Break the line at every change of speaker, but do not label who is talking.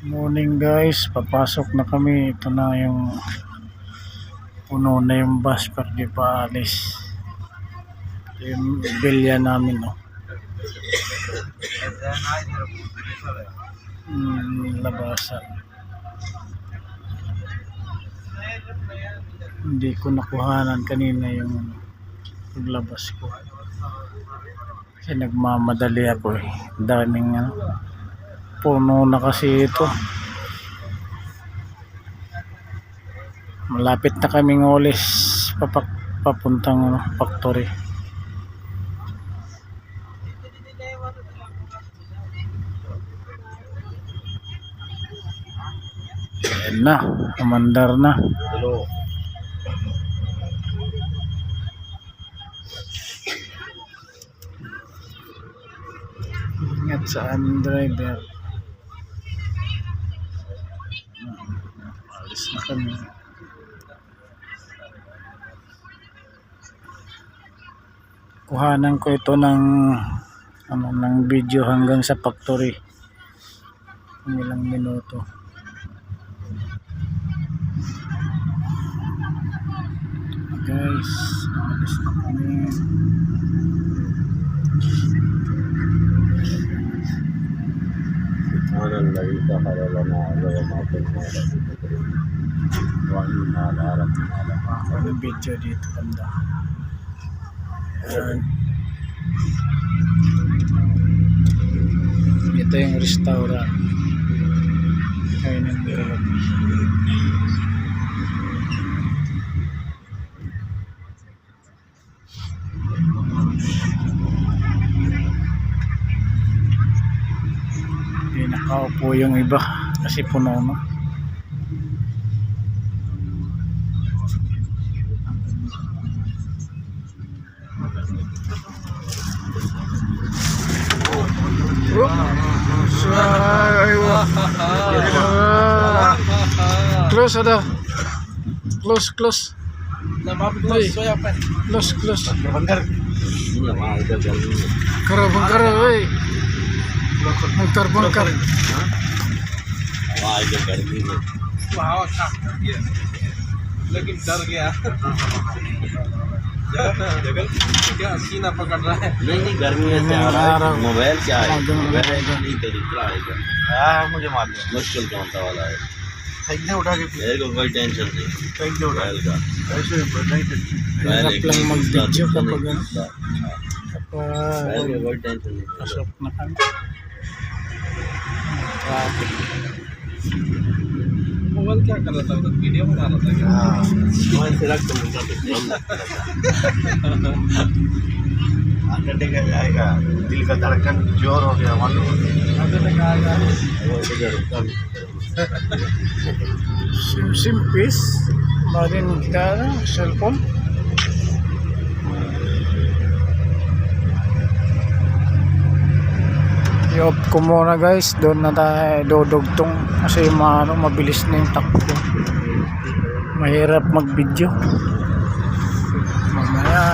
Morning guys, papasok na kami. Ito na yung puno na yung bus pero di pa alis. Ito yung bilya namin no. Hmm, labasan. Hindi ko nakuhanan kanina yung paglabas ko. Kasi nagmamadali ako eh. Daming ano. Puno na kasi ito. Malapit na kaming ulis papak papuntang ano, factory. Ayan na, umandar na.
Hello.
Ingat sa driver. Alis na kami. Kuhanan ko ito ng ano ng video hanggang sa factory. Ilang minuto. Guys, alis na kami.
Anan lagi ka karala na alawa natin na Wala na nalarap na alam.
Ano video dito banda. Ayan. Ito yung restaurant. Ayun ang gabi. Hindi nakaupo yung iba kasi puno na. Close ada. Close close. Ay. Close close.
Banggar. Ini yang mahal kan ini.
Karo bangkar oi. Bangkar bangkar.
Wah, itu kan ini.
wow था ये लेकिन डर गया जगल क्या सीना पकड़ रहा है।
नहीं नहीं गर्मी है से आ रहा है मोबाइल क्या है
मोबाइल
नहीं तो दिखला है
मुझे मालूम
मुश्किल कौन सा वाला है
फेंकने उठा के
मेरे को कोई टेंशन नहीं
फेंकने उठा
का
ऐसे नहीं फेंकते
मोबाइल
Hirap
एक
pasok na kami. Traffic.
Mobile क्या कर रहा था उधर वीडियो बना रहा था क्या
हाँ मोबाइल से रख तो मुझे
घंटे का जाएगा दिल का धड़कन जोर हो गया मालूम घंटे का आएगा
Sim simpis. Marin kita cellphone. I-off ko muna guys. Doon na tayo dudugtong. Kasi maano, mabilis na yung takbo. Mahirap mag-video. Mamaya.